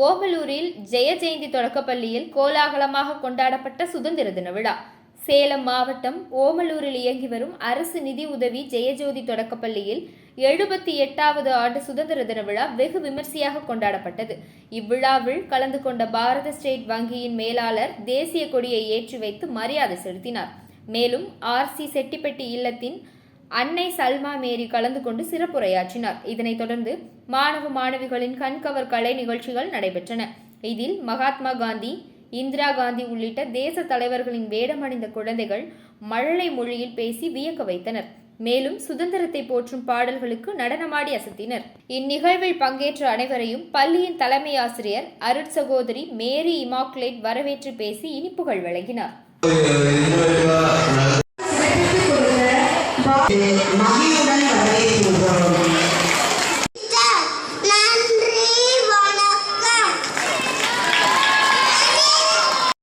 கோமலூரில் ஜெய ஜெயந்தி தொடக்கப்பள்ளியில் கோலாகலமாக கொண்டாடப்பட்ட சுதந்திர தின விழா. சேலம் மாவட்டம் ஓமலூரில் இயங்கி வரும் அரசு நிதி உதவி ஜெயஜோதி தொடக்கப்பள்ளியில் எழுபத்தி எட்டாவது ஆண்டு சுதந்திர தின விழா வெகு விமர்சையாக கொண்டாடப்பட்டது. இவ்விழாவில் கலந்து கொண்ட பாரத ஸ்டேட் வங்கியின் மேலாளர் தேசிய கொடியை ஏற்றி வைத்து மரியாதை செலுத்தினார். மேலும் ஆர்சி செட்டிப்பட்டி இல்லத்தின் அன்னை சல்மா மேரி கலந்து கொண்டு சிறப்புரையாற்றினார். இதனைத் தொடர்ந்து மாணவ மாணவிகளின் கண்கவர் கலை நிகழ்ச்சிகள் நடைபெற்றன. இதில் மகாத்மா காந்தி இந்திரா காந்தி உள்ளிட்ட தேச தலைவர்களின் வேடமணிந்த குழந்தைகள் மழலை மொழியில் பேசி வியக்க வைத்தனர். மேலும் சுதந்திரத்தை போற்றும் பாடல்களுக்கு நடனமாடி அசத்தினர். இந்நிகழ்வில் பங்கேற்ற அனைவரையும் பள்ளியின் தலைமை ஆசிரியர் அருட் சகோதரி மேரி இமாக்லேட் வரவேற்று பேசி இனிப்புகள் வழங்கினார். மகிழ்வுடன் வரவேற்கின்றோம்